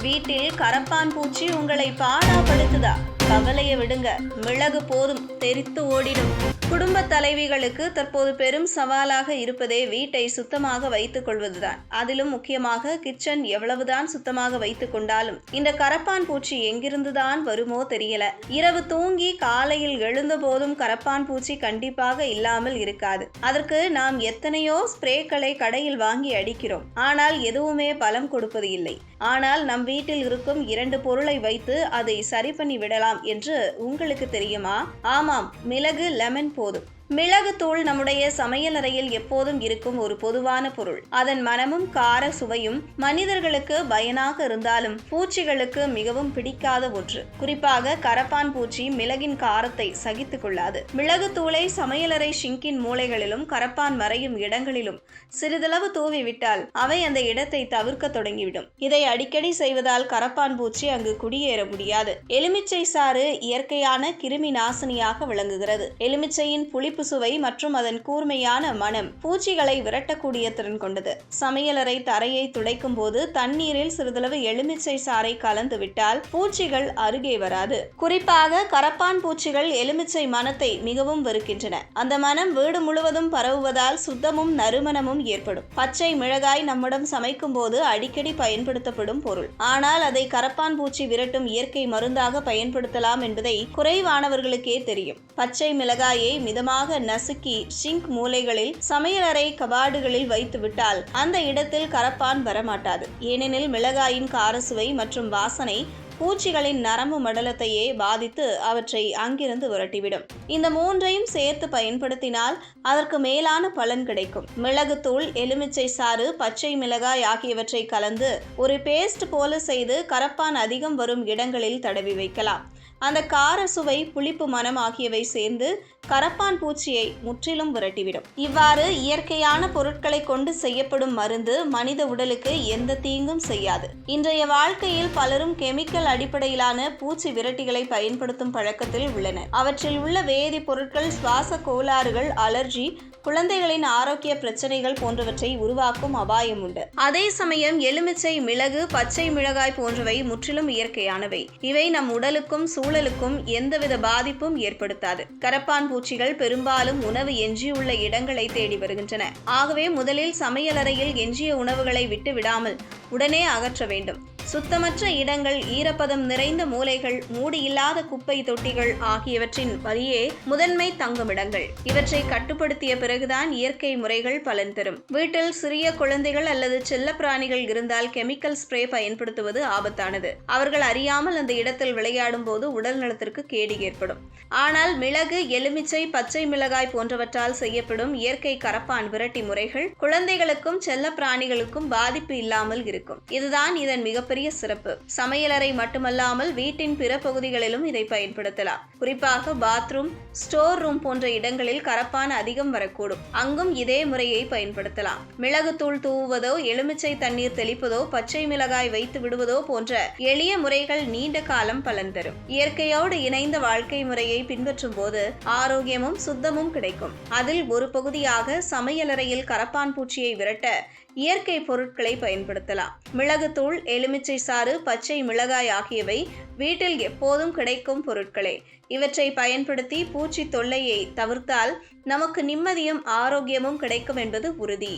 வீட்டில் கரப்பான் பூச்சி உங்களை பாடாப்படுத்துதா கவலைய விடுங்க. மிளகு போதும். தெரித்து ஓடிடும். குடும்ப தலைவிகளுக்கு தற்போது பெரும் சவாலாக இருப்பதே வீட்டை சுத்தமாக வைத்துக் கொள்வதுதான். அதிலும் முக்கியமாக கிச்சன் எவ்வளவுதான் சுத்தமாக வைத்துக் கொண்டாலும் இந்த கரப்பான் பூச்சி எங்கிருந்துதான் வருமோ தெரியல. இரவு தூங்கி காலையில் எழுந்த போதும் கரப்பான் பூச்சி கண்டிப்பாக இல்லாமல் இருக்காது. அதற்கு நாம் எத்தனையோ ஸ்ப்ரேக்களை கடையில் வாங்கி அடிக்கிறோம். ஆனால் எதுவுமே பலம் கொடுப்பது இல்லை. ஆனால் நம் வீட்டில் இருக்கும் இரண்டு பொருளை வைத்து அதை சரி பண்ணி விடலாம் என்று உங்களுக்கு தெரியுமா? ஆமாம் மிளகு லெமன் போதும் மிளகுத்தூள் நம்முடைய சமையலறையில் எப்போதும் இருக்கும் ஒரு பொதுவான பொருள். அதன் மனமும் கார சுவையும் மனிதர்களுக்கு பயனாக இருந்தாலும் பூச்சிகளுக்கு மிகவும் பிடிக்காத ஒன்று. குறிப்பாக கரப்பான் பூச்சி மிளகின் காரத்தை சகித்துக் கொள்ளாது. மிளகுத்தூளை சமையலறை ஷிங்கின் மூலைகளிலும் கரப்பான் மறையும் இடங்களிலும் சிறிதளவு தூவிவிட்டால் அவை அந்த இடத்தை தவிர்க்க தொடங்கிவிடும். இதை அடிக்கடி செய்வதால் கரப்பான் பூச்சி அங்கு குடியேற முடியாது. எலுமிச்சை சாறு இயற்கையான கிருமி நாசினியாக விளங்குகிறது. எலுமிச்சையின் புளிப்பு சுவை மற்றும் அதன் கூர்மையான மனம் பூச்சிகளை விரட்டக்கூடிய திறன் கொண்டது. சமையலறை தரையை துடைக்கும் போது தண்ணீரில் சிறிதளவு எலுமிச்சை சாறை கலந்து விட்டால் பூச்சிகள் அருகே வராது. குறிப்பாக கரப்பான் பூச்சிகள் எலுமிச்சை மனத்தை மிகவும் வெறுக்கின்றன. அந்த மனம் வீடு முழுவதும் பரவுவதால் சுத்தமும் நறுமணமும் ஏற்படும். பச்சை மிளகாய் நம்மிடம் சமைக்கும் போது அடிக்கடி பயன்படுத்தப்படும் பொருள். ஆனால் அதை கரப்பான் பூச்சி விரட்டும் இயற்கை மருந்தாக பயன்படுத்தலாம் என்பதை குறைவானவர்களுக்கே தெரியும். பச்சை மிளகாயை மிதமாக நசுக்கி ஷிங்க் மூலைகளில் சமையலறை கபாடுகளில் வைத்துவிட்டால் அந்த இடத்தில் கரப்பான் வரமாட்டாது. ஏனெனில் மிளகாயின் காரசுவை மற்றும் வாசனை பூச்சிகளின் நரம்பு மண்டலத்தையே பாதித்து அவற்றை அங்கிருந்து விரட்டிவிடும். இந்த மூன்றையும் சேர்த்து பயன்படுத்தினால் அதற்கு மேலான பலன் கிடைக்கும். மிளகுத்தூள் எலுமிச்சை சாறு பச்சை மிளகாய் ஆகியவற்றை கலந்து ஒரு பேஸ்ட் போல செய்து கரப்பான் அதிகம் வரும் இடங்களில் தடவி வைக்கலாம். அந்த கார சுவை புளிப்பு மனம் ஆகியவை சேர்ந்து கரப்பான் பூச்சியை முற்றிலும் விரட்டிவிடும். இவ்வாறு இயற்கையான பொருட்களை கொண்டு செய்யப்படும் மருந்து மனித உடலுக்கு எந்த தீங்கும் செய்யாது. இன்றைய வாழ்க்கையில் பலரும் கெமிக்கல் அடிப்படையிலான பூச்சி விரட்டிகளை பயன்படுத்தும் பழக்கத்தில் உள்ளனர். அவற்றில் உள்ள வேதி பொருட்கள் சுவாச கோளாறுகள் அலர்ஜி குழந்தைகளின் ஆரோக்கிய பிரச்சனைகள் போன்றவற்றை உருவாக்கும் அபாயம் உண்டு. அதே சமயம் எலுமிச்சை மிளகு பச்சை மிளகாய் போன்றவை முற்றிலும் இயற்கையானவை. இவை நம் உடலுக்கும் சூழலுக்கும் எந்தவித பாதிப்பும் ஏற்படுத்தாது. கரப்பான் பூச்சிகள் பெரும்பாலும் உணவு எஞ்சியுள்ள இடங்களை தேடி வருகின்றன. ஆகவே முதலில் சமையலறையில் எஞ்சிய உணவுகளை விட்டு விடாமல் உடனே அகற்ற வேண்டும். சுத்தமற்ற இடங்கள் ஈரப்பதம் நிறைந்த மூலைகள் மூடியில்லாத குப்பை தொட்டிகள் ஆகியவற்றின் வழியே முதன்மை தங்குமிடங்கள். இவற்றை கட்டுப்படுத்திய பிறகுதான் இயற்கை முறைகள் பலன் தரும். வீட்டில் சிறிய குழந்தைகள் அல்லது செல்லப்பிராணிகள் இருந்தால் கெமிக்கல் ஸ்ப்ரே பயன்படுத்துவது ஆபத்தானது. அவர்கள் அறியாமல் அந்த இடத்தில் விளையாடும் போது உடல் நலத்திற்கு கேடு ஏற்படும். ஆனால் மிளகு எலுமிச்சை பச்சை மிளகாய் போன்றவற்றால் செய்யப்படும் இயற்கை கரப்பான் விரட்டி முறைகள் குழந்தைகளுக்கும் செல்ல பிராணிகளுக்கும் பாதிப்பு இல்லாமல் இருக்கும். இதுதான் இதன் மிகப்பெரிய மிகப்பெரிய சிறப்பு. சமையலறை மட்டுமல்லாமல் வீட்டின் பிற பகுதிகளிலும் இதை பயன்படுத்தலாம். குறிப்பாக பாத்ரூம் ஸ்டோர் ரூம் போன்ற இடங்களில் கரப்பான் அதிகம் வரக்கூடும். அங்கும் இதே முறையை பயன்படுத்தலாம். மிளகுத்தூள் தூவுவதோ எலுமிச்சை தண்ணீர் தெளிப்பதோ பச்சை மிளகாய் வைத்து விடுவதோ போன்ற எளிய முறைகள் நீண்ட காலம் பலன் தரும். இயற்கையோடு இணைந்த வாழ்க்கை முறையை பின்பற்றும் போது ஆரோக்கியமும் சுத்தமும் கிடைக்கும். அதில் ஒரு பகுதியாக சமையலறையில் கரப்பான் பூச்சியை விரட்ட இயற்கை பொருட்களை பயன்படுத்தலாம். மிளகுத்தூள் எலுமிச்சை சாறு பச்சை மிளகாய் ஆகியவை வீட்டில் எப்போதும் கிடைக்கும் பொருட்களே. இவற்றை பயன்படுத்தி பூச்சி தொல்லையை தவிர்த்தால் நமக்கு நிம்மதியும் ஆரோக்கியமும் கிடைக்கும் என்பது உறுதி.